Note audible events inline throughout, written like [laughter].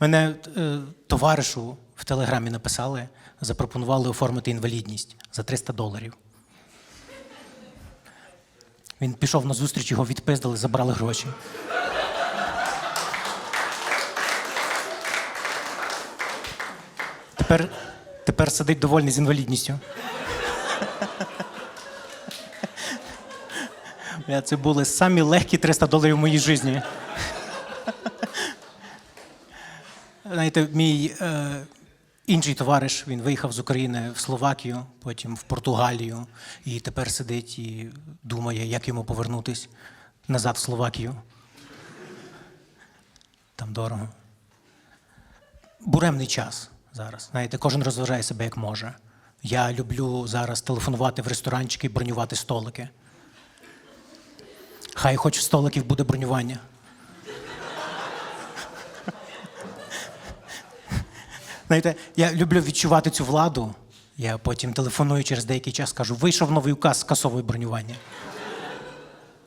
Мене е, товаришу в телеграмі написали, запропонували оформити інвалідність за 300 доларів. Він пішов на зустріч, його відпиздили, забрали гроші. Тепер, тепер сидить довольний з інвалідністю. Це були самі легкі 300 доларів в моїй житті. Знаєте, мій е, інший товариш він виїхав з України в Словакію, потім в Португалію, і тепер сидить і думає, як йому повернутись назад в Словакію. Там дорого. Буремний час зараз. Знаєте, кожен розважає себе як може. Я люблю зараз телефонувати в ресторанчики і бронювати столики. Хай хоч столиків буде бронювання. Знаєте, я люблю відчувати цю владу. Я потім телефоную через деякий час, кажу, вийшов новий указ скасовує бронювання.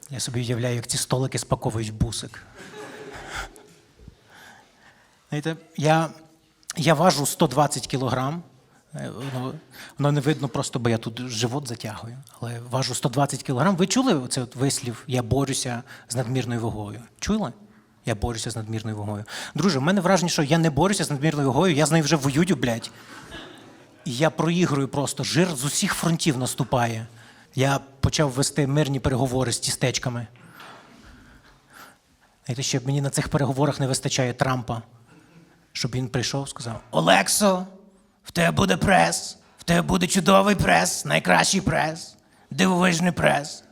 Я собі уявляю, як ці столики спаковують бусик. Знаєте, я, я важу 120 кілограм. Е, Воно, воно не видно просто, бо я тут живот затягую. Але важу 120 кілограм. Ви чули оцей от вислів Я борюся з надмірною вагою? Чули? Я борюся з надмірною вагою. Друже, в мене враження, що я не борюся з надмірною вагою, я з нею вже воюю, блядь. І я проігрую просто. Жир з усіх фронтів наступає. Я почав вести мирні переговори з тістечками. Знаєте, ще мені на цих переговорах не вистачає Трампа, щоб він прийшов і сказав: Олексо, в тебе буде прес, в тебе буде чудовий прес, найкращий прес, дивовижний прес.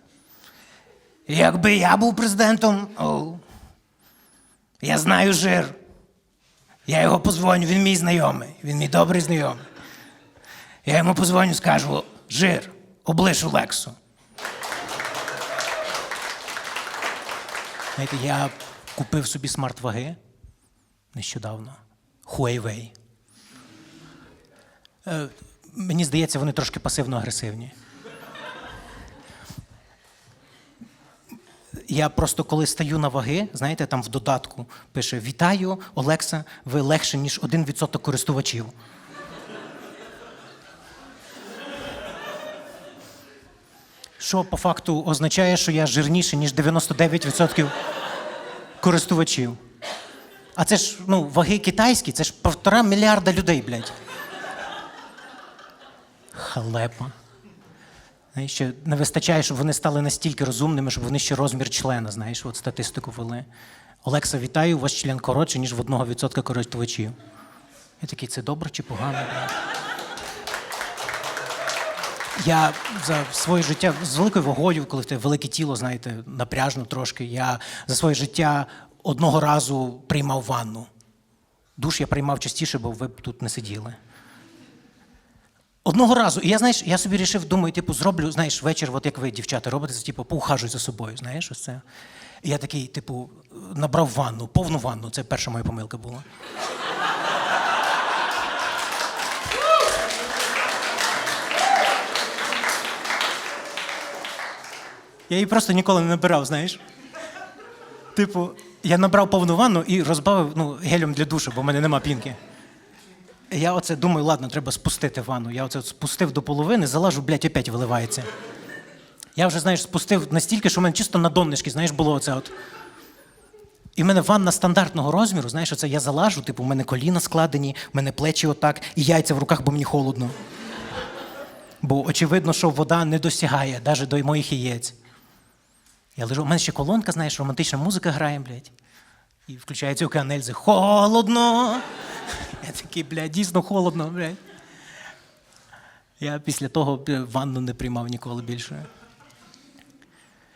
Якби я був президентом, о, я знаю жир. Я його позвоню, він мій знайомий, він мій добрий знайомий. Я йому позвоню, скажу: жир, облиш Олексу. Знаєте, я купив собі смарт-ваги нещодавно. Huawei. Е, мені здається, вони трошки пасивно-агресивні. Я просто коли стаю на ваги, знаєте, там в додатку пише: Вітаю, Олекса, ви легше, ніж 1% користувачів. Що по факту означає, що я жирніший, ніж 99% користувачів. А це ж ну, ваги китайські, це ж півтора мільярда людей, блядь. Халепа. Ще не вистачає, щоб вони стали настільки розумними, щоб вони ще розмір члена, знаєш, от статистику вели. Олекса, вітаю, у вас член коротший, ніж в 1% користувачів. Я такий, це добре чи погано? Я за своє життя з великою вагою, коли в тебе велике тіло, знаєте, напряжно трошки, я за своє життя одного разу приймав ванну. Душ я приймав частіше, бо ви б тут не сиділи. Одного разу. І я, знаєш, я собі рішив, думаю, типу, зроблю, знаєш, вечір, от як ви, дівчата, робите, це, типу, поухажуй за собою, знаєш, ось це. І я такий, типу, набрав ванну, повну ванну. Це перша моя помилка була. Я її просто ніколи не набирав, знаєш. Типу, я набрав повну ванну і розбавив ну, гелем для душу, бо в мене нема пінки. Я оце думаю, ладно, треба спустити ванну. Я оце спустив до половини, залажу, блядь, опять виливається. Я вже, знаєш, спустив настільки, що в мене чисто на донечки, знаєш, було оце от. І в мене ванна стандартного розміру, знаєш, оце я залажу, типу, в мене коліна складені, в мене плечі отак, і яйця в руках, бо мені холодно. Бо очевидно, що вода не досягає навіть до моїх яєць. Я лежу, у мене ще колонка, знаєш, романтична музика грає, блядь. І включається океан Ельзи. Холодно! [laughs] Я такий, блядь, дійсно холодно, блядь. Я після того ванну не приймав ніколи більше.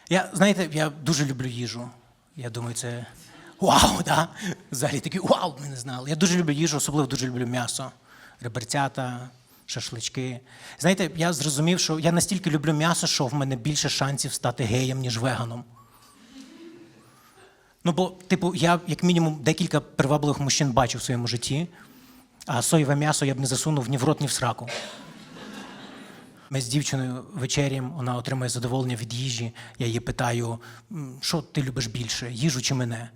Я, знаєте, я дуже люблю їжу. Я думаю, це вау, [laughs] да? Взагалі такий вау, ми не знали. Я дуже люблю їжу, особливо дуже люблю м'ясо, реберцята, шашлички. Знаєте, я зрозумів, що я настільки люблю м'ясо, що в мене більше шансів стати геєм, ніж веганом. Ну, бо, типу, я, як мінімум, декілька привабливих мужчин бачив в своєму житті, а соєве м'ясо я б не засунув ні в рот, ні в сраку. Ми з дівчиною вечеряємо, вона отримує задоволення від їжі. Я її питаю, що ти любиш більше, їжу чи мене?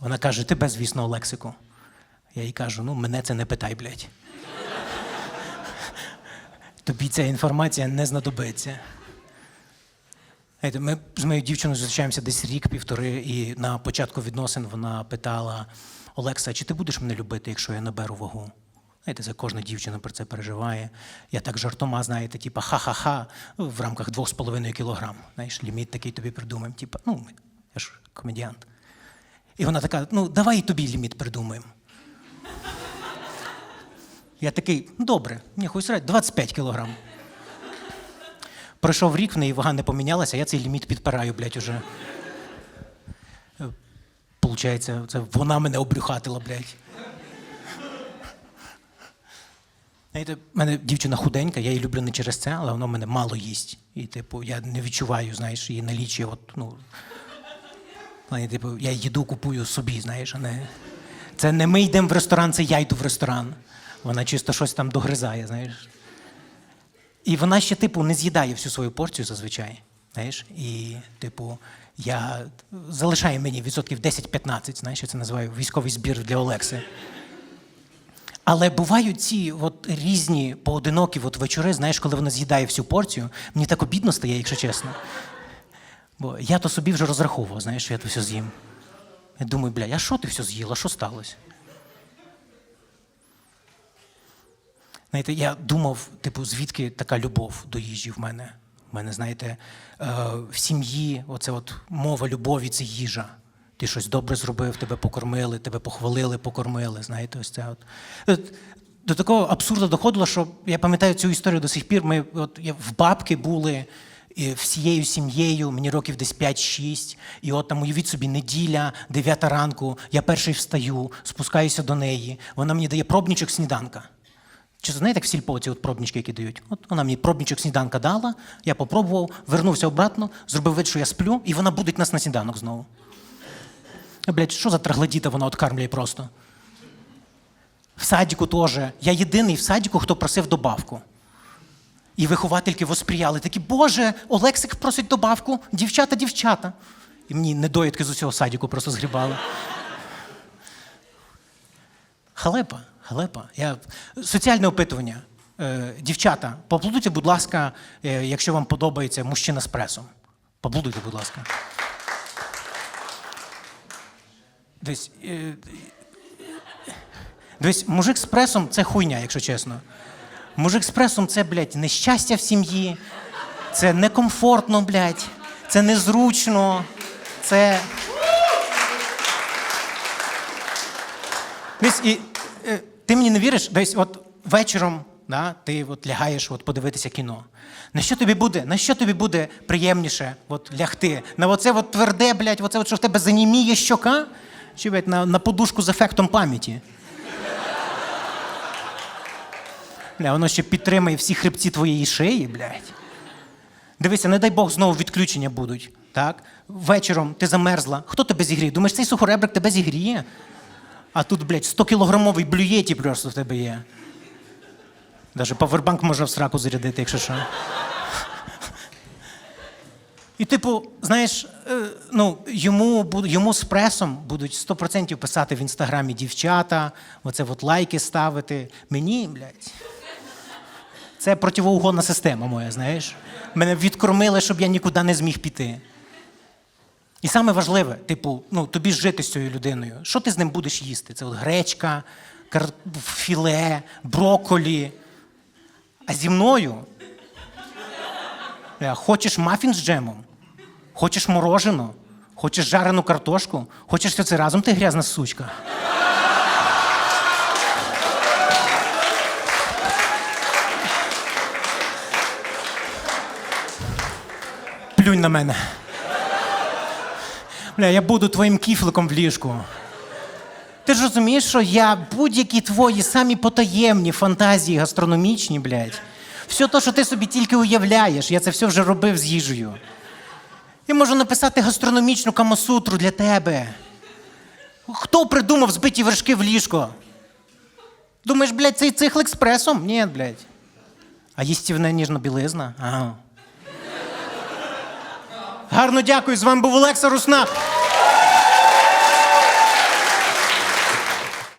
Вона каже: тебе, звісно, лексику. Я їй кажу: ну, мене це не питай, блядь. Тобі ця інформація не знадобиться. Знаєте, Ми з моєю дівчиною зустрічаємося десь рік-півтори, і на початку відносин вона питала: Олекса, чи ти будеш мене любити, якщо я наберу вагу? Знаєте, це кожна дівчина про це переживає. Я так жартома, знаєте, типа ха-ха-ха в рамках 2,5 кілограм. Знаєш, ліміт такий тобі придумаємо. Типа, ну, я ж комедіант. І вона така: ну, давай і тобі ліміт придумаємо. Я такий, ну добре, ні, хуй срать, 25 кілограм. Пройшов рік, в неї вага не помінялася, я цей ліміт підпираю, блядь, уже. Получається, це вона мене обрюхатила, блядь. Знаєте, в мене дівчина худенька, я її люблю не через це, але вона мене мало їсть. І, типу, я не відчуваю, знаєш, її наліччя, от, ну. Знаєте, типу, я їду купую собі, знаєш, а не. Це не ми йдемо в ресторан, це я йду в ресторан. Вона чисто щось там догризає, знаєш. І вона ще, типу, не з'їдає всю свою порцію зазвичай. Знаєш, і, типу, я залишаю мені відсотків 10-15, знаєш, я це називаю військовий збір для Олекси. Але бувають ці от різні поодинокі от вечори, знаєш, коли вона з'їдає всю порцію, мені так обідно стає, якщо чесно. Бо я то собі вже розраховував, знаєш, що я то все з'їм. Я думаю, бля, а що ти все з'їла? Що сталося? Знаєте, я думав, типу, звідки така любов до їжі в мене. У мене, знаєте, е, в сім'ї оце от мова любові це їжа. Ти щось добре зробив, тебе покормили, тебе похвалили, покормили. Знаєте, ось це от. До такого абсурду доходило, що я пам'ятаю цю історію до сих пір. Ми от в бабки були і всією сім'єю, мені років десь 5-6. І от там уявіть собі неділя, 9 ранку, я перший встаю, спускаюся до неї. Вона мені дає пробничок сніданка. Чи знаєте, як в сільпо ці от пробнички, які дають? От вона мені пробничок сніданка дала, я попробував, вернувся обратно, зробив вид, що я сплю, і вона будить нас на сніданок знову. А, Блядь, що за траглодіта вона откармлює просто? В садіку теж. Я єдиний в садіку, хто просив добавку. І виховательки восприяли такі, Боже, Олексик просить добавку, дівчата, дівчата. І мені недоїдки з усього садіку просто згрібали. Халепа, халепа. Я... Соціальне опитування. Е, дівчата, поаплодуйте, будь ласка, е, якщо вам подобається мужчина з пресом. Поаплодуйте, будь ласка. Десь, е, десь мужик з пресом це хуйня, якщо чесно. Мужик з пресом це, блядь, нещастя в сім'ї, це некомфортно, блядь, це незручно, це. Десь, і, ти мені не віриш, десь от вечором да, ти от лягаєш от, подивитися кіно. На що тобі буде? На що тобі буде приємніше от, лягти? На оце от тверде, блядь, оце от, що в тебе заніміє щока? Чи блядь, на, на подушку з ефектом пам'яті? Бля, воно ще підтримає всі хребці твоєї шиї, блядь. Дивися, не дай Бог знову відключення будуть. Так? Вечором ти замерзла. Хто тебе зігріє? Думаєш, цей сухоребрик тебе зігріє? А тут, блядь, 100-кілограмовий блюєті просто в тебе є. Даже павербанк можна в сраку зарядити, якщо що. І, типу, знаєш, е, ну, йому, йому з пресом будуть 100% писати в інстаграмі дівчата, оце от лайки ставити. Мені, блядь. Це противоугонна система моя, знаєш. Мене відкормили, щоб я нікуди не зміг піти. І саме важливе, типу, ну, тобі ж жити з цією людиною. Що ти з ним будеш їсти? Це от гречка, філе, брокколі. А зі мною. Е, Хочеш мафін з джемом? Хочеш морожено? Хочеш жарену картошку? Хочеш все це разом, ти грязна сучка. Плюнь на мене. Бля, я буду твоїм кіфликом в ліжку. Ти ж розумієш, що я будь-які твої самі потаємні фантазії гастрономічні, блядь. Все те, що ти собі тільки уявляєш, я це все вже робив з їжею. Я можу написати гастрономічну камасутру для тебе. Хто придумав збиті вершки в ліжко? Думаєш, блядь, цей цихл експресом? Ні, блядь. А їстівна ніжна білизна? Ага. Гарно дякую. З вами був Олекса Русна.